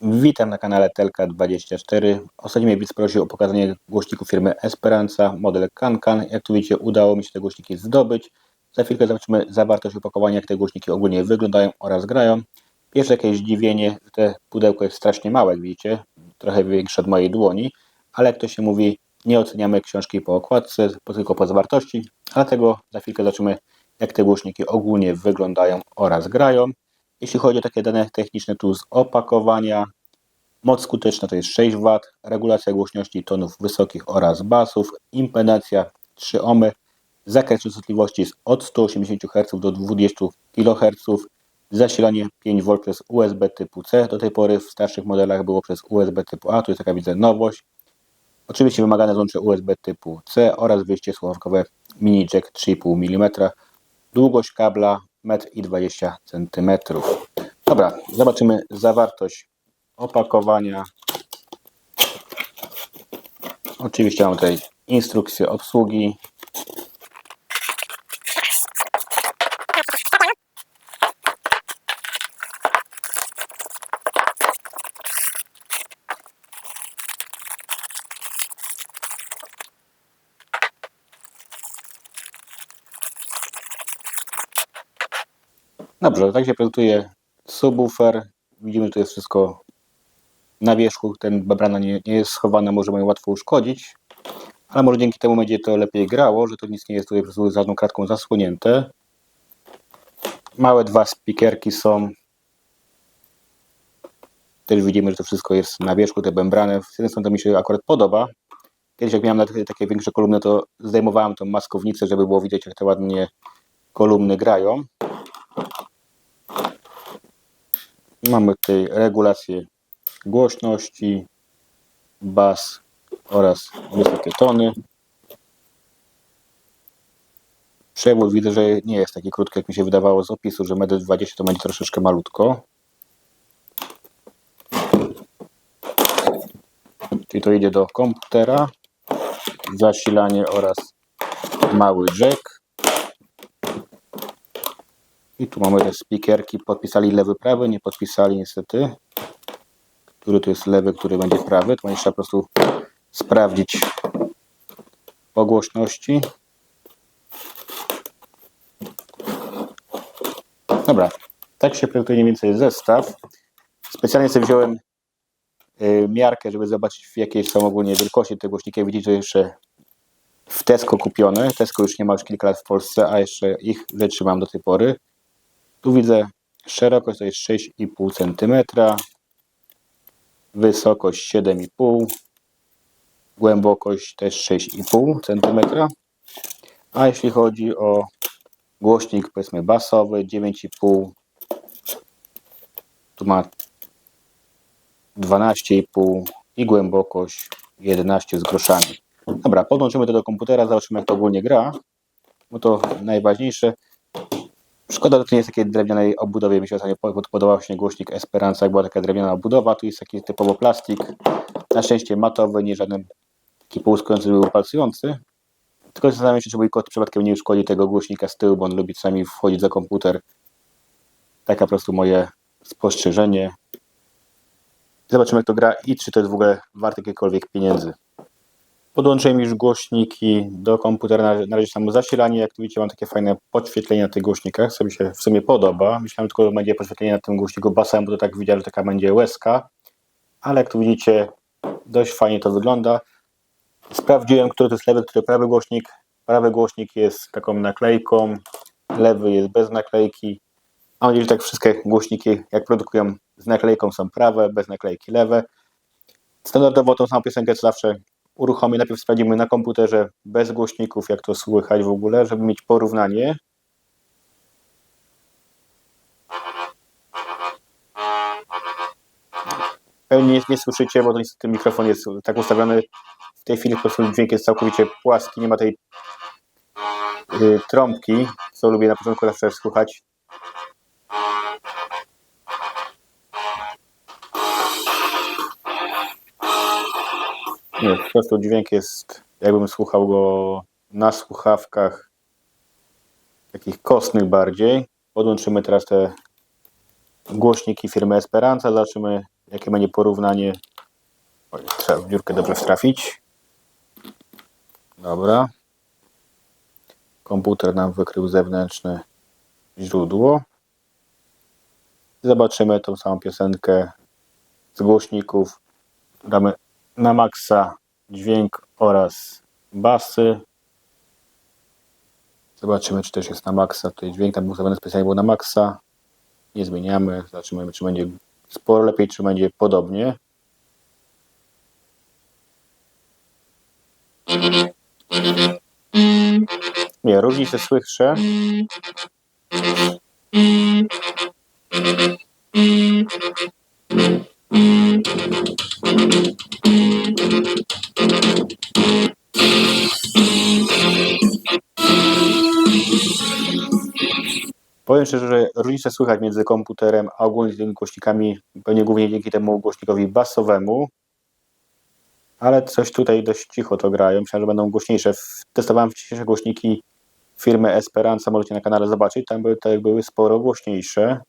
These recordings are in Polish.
Witam na kanale Telka24. Ostatnio mnie widz prosił o pokazanie głośników firmy Esperanza, model Kankan. Jak tu widzicie, udało mi się te głośniki zdobyć. Za chwilkę zobaczymy zawartość opakowania, jak te głośniki ogólnie wyglądają oraz grają. Pierwsze jakieś zdziwienie, te pudełko jest strasznie małe, jak widzicie, trochę większe od mojej dłoni, ale jak to się mówi, nie oceniamy książki po okładce, tylko po zawartości, dlatego za chwilkę zobaczymy, jak te głośniki ogólnie wyglądają oraz grają. Jeśli chodzi o takie dane techniczne, tu z opakowania, moc skuteczna to jest 6 W, regulacja głośności tonów wysokich oraz basów, impedancja 3 ohmy, zakres częstotliwości jest od 180 Hz do 20 kHz, zasilanie 5 V przez USB typu C, do tej pory w starszych modelach było przez USB typu A, tu jest taka widzę nowość. Oczywiście wymagane złącze USB typu C oraz wyjście słuchawkowe mini jack 3,5 mm. Długość kabla 1,20 cm. Dobra, zobaczymy zawartość opakowania. Oczywiście mam tutaj instrukcję obsługi. Dobrze, tak się prezentuje subwoofer. Widzimy, to jest wszystko na wierzchu. Ten membrana nie, nie jest schowana, możemy ją łatwo uszkodzić. Ale może dzięki temu będzie to lepiej grało, że to nic nie jest tutaj po prostu żadną kratką zasłonięte. Małe dwa speakerki są. Też widzimy, że to wszystko jest na wierzchu, te membrany. Z jednej strony to mi się akurat podoba. Kiedyś jak miałem takie większe kolumny, to zdejmowałem tą maskownicę, żeby było widać, jak te ładnie kolumny grają. Mamy tutaj regulację głośności, bas oraz wysokie tony. Przewód widzę, że nie jest taki krótki, jak mi się wydawało z opisu, że 1,20 m to będzie troszeczkę malutko. Czyli to idzie do komputera, zasilanie oraz mały jack. I tu mamy te speakerki. Podpisali lewy, prawy, nie podpisali niestety. Który to jest lewy, który będzie prawy. To będzie trzeba po prostu sprawdzić po głośności. Dobra, tak się prezentuje mniej więcej zestaw. Specjalnie sobie wziąłem y, miarkę, żeby zobaczyć w jakiej są ogólnie wielkości te głośniki. Widzicie, jeszcze w Tesco kupione. Tesco już nie ma już kilka lat w Polsce, a jeszcze ich rzeczy mam do tej pory. Tu widzę szerokość to jest 6,5 cm, wysokość 7,5 głębokość też 6,5 cm. A jeśli chodzi o głośnik powiedzmy basowy 9,5 tu ma 12,5 i głębokość 11 z groszami. Dobra, podłączymy to do komputera, zobaczymy jak to ogólnie gra, bo to najważniejsze. Szkoda, że to nie jest takiej drewnianej obudowie. Mi się ostatnio podobał się głośnik Esperanza, jak była taka drewniana obudowa. Tu jest taki typowo plastik. Na szczęście matowy, nie żaden taki połyskujący lub palcujący. Tylko zastanawiam się, czy mój kot przypadkiem nie uszkodzi tego głośnika z tyłu, bo on lubi czasami wchodzić za komputer. Taka po prostu moje spostrzeżenie. Zobaczymy, jak to gra i czy to jest w ogóle warte jakiekolwiek pieniędzy. Podłączyłem już głośniki do komputera, na razie samo zasilanie, jak tu widzicie mam takie fajne podświetlenie na tych głośnikach, co mi się w sumie podoba. Myślałem tylko, że będzie podświetlenie na tym głośniku basem, bo to tak widziałem, że taka będzie łezka, ale jak tu widzicie dość fajnie to wygląda. Sprawdziłem, który to jest lewy, który prawy głośnik. Prawy głośnik jest taką naklejką, lewy jest bez naklejki. Mam nadzieję, że tak wszystkie głośniki, jak produkują z naklejką są prawe, bez naklejki lewe. Standardowo tą samą piosenkę co zawsze uruchomię. Najpierw sprawdzimy na komputerze bez głośników, jak to słychać w ogóle, żeby mieć porównanie. Pewnie nie, nie słyszycie, bo to niestety mikrofon jest tak ustawiony. W tej chwili po prostu dźwięk jest całkowicie płaski, nie ma tej y, trąbki, co lubię na początku zawsze słuchać. Nie, po prostu dźwięk jest, jakbym słuchał go na słuchawkach takich kostnych bardziej. Podłączymy teraz te głośniki firmy Esperanza, zobaczymy jakie będzie porównanie. Oj, trzeba w dziurkę dobrze trafić. Dobra. Komputer nam wykrył zewnętrzne źródło. Zobaczymy tą samą piosenkę z głośników. Damy na maksa dźwięk oraz basy. Zobaczymy, czy też jest na maksa. Tutaj dźwięk tam ustawiony specjalnie był na maksa. Nie zmieniamy. Zobaczymy, czy będzie sporo lepiej, czy będzie podobnie. Nie, różnice słyszę. Powiem szczerze, że różnice słychać między komputerem a ogólnie tymi głośnikami, pewnie głównie dzięki temu głośnikowi basowemu, ale coś tutaj dość cicho to grają. Myślałem, że będą głośniejsze. Testowałem wcześniejsze głośniki firmy Esperanza, możecie na kanale zobaczyć, tam były, te były sporo głośniejsze.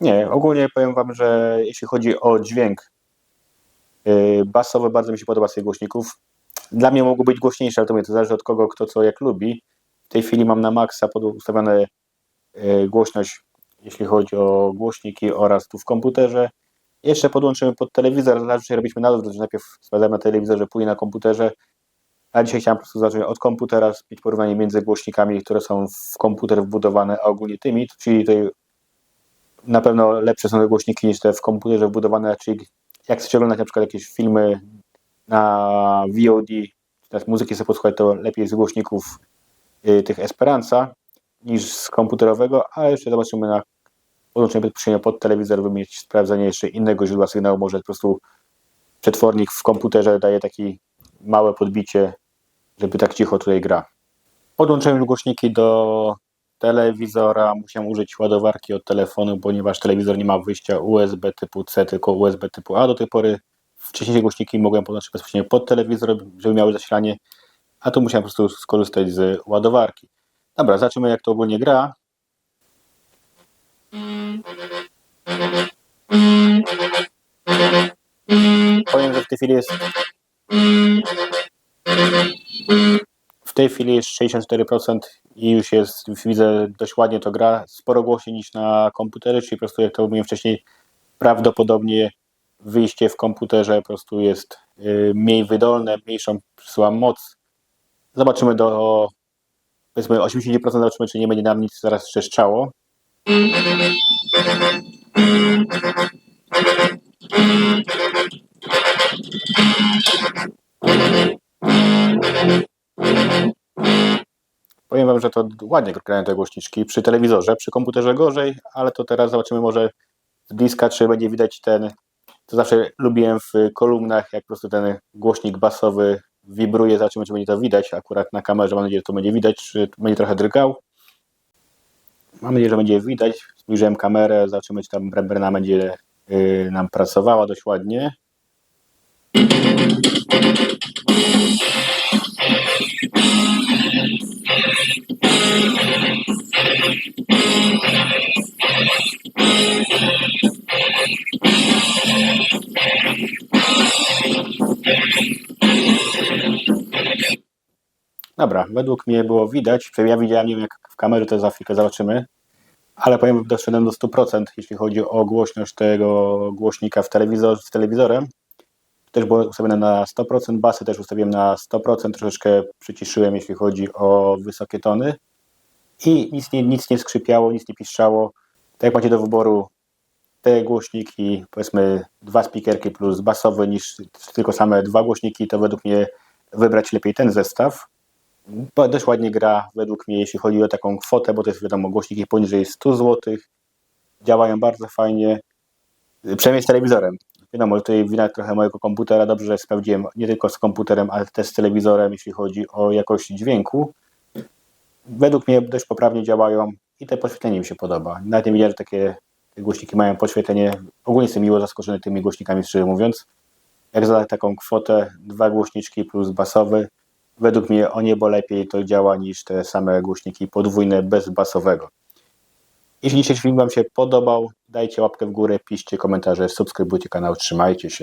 Nie, ogólnie powiem Wam, że jeśli chodzi o dźwięk yy, basowy, bardzo mi się podoba z tych głośników. Dla mnie mogą być głośniejsze, ale to mnie to zależy od kogo, kto co jak lubi. W tej chwili mam na maksa ustawione yy, głośność, jeśli chodzi o głośniki oraz tu w komputerze. Jeszcze podłączymy pod telewizor, zazwyczaj robiliśmy na odwrót, że najpierw sprawdzamy na telewizorze, później na komputerze. A dzisiaj chciałem po prostu zacząć od komputera, mieć porównanie między głośnikami, które są w komputer wbudowane, a ogólnie tymi, czyli tutaj na pewno lepsze są te głośniki niż te w komputerze wbudowane, czyli jak chcecie oglądać na przykład jakieś filmy na VOD, też muzyki sobie posłuchać, to lepiej z głośników y, tych Esperanza niż z komputerowego, ale jeszcze zobaczymy na podłączenie bezpośrednio pod telewizor, by mieć sprawdzenie jeszcze innego źródła sygnału, może po prostu przetwornik w komputerze daje takie małe podbicie, żeby tak cicho tutaj gra. Podłączyłem głośniki do telewizora, musiałem użyć ładowarki od telefonu, ponieważ telewizor nie ma wyjścia USB typu C, tylko USB typu A do tej pory. Wcześniejsze głośniki mogłem podłączyć bezpośrednio pod telewizor, żeby miały zasilanie, a tu musiałem po prostu skorzystać z ładowarki. Dobra, zobaczymy jak to ogólnie gra. Powiem, że w tej chwili jest tej chwili jest 64% i już jest, widzę, dość ładnie to gra, sporo głośniej niż na komputerze, czyli po prostu jak to mówiłem wcześniej, prawdopodobnie wyjście w komputerze po prostu jest y, mniej wydolne, mniejszą przesyła moc. Zobaczymy do powiedzmy 80%, zobaczymy, czy nie będzie nam nic zaraz trzeszczało. Powiem Wam, że to ładnie grają te głośniczki przy telewizorze, przy komputerze gorzej, ale to teraz zobaczymy może z bliska, czy będzie widać ten, to zawsze lubiłem w kolumnach, jak po prostu ten głośnik basowy wibruje, zobaczymy, czy będzie to widać, akurat na kamerze mam nadzieję, że to będzie widać, czy będzie trochę drgał. Mam nadzieję, że będzie widać, spojrzałem kamerę, zobaczymy, czy tam membrana będzie yy, nam pracowała dość ładnie. Dobra, według mnie było widać, ja widziałem, nie wiem jak w kamerze, to za chwilkę zobaczymy, ale powiem, doszedłem do 100%, jeśli chodzi o głośność tego głośnika w telewizor, z telewizorem. Też było ustawione na 100%, basy też ustawiłem na 100%, troszeczkę przyciszyłem, jeśli chodzi o wysokie tony i nic nie, nic nie skrzypiało, nic nie piszczało. Tak jak macie do wyboru te głośniki, powiedzmy dwa speakerki plus basowy niż tylko same dwa głośniki, to według mnie wybrać lepiej ten zestaw. Bo Dość ładnie gra według mnie, jeśli chodzi o taką kwotę, bo to jest wiadomo, głośniki poniżej 100 zł. Działają bardzo fajnie, przynajmniej z telewizorem. Wiadomo, tutaj wina trochę mojego komputera, dobrze, że sprawdziłem nie tylko z komputerem, ale też z telewizorem, jeśli chodzi o jakość dźwięku. Według mnie dość poprawnie działają i te podświetlenie mi się podoba. Nawet nie widziałem, że takie Te głośniki mają podświetlenie. Ogólnie jestem miło zaskoczony tymi głośnikami, szczerze mówiąc. Jak za taką kwotę, dwa głośniczki plus basowy, według mnie o niebo lepiej to działa niż te same głośniki podwójne bez basowego. Jeśli dzisiejszy film Wam się podobał, dajcie łapkę w górę, piszcie komentarze, subskrybujcie kanał, trzymajcie się.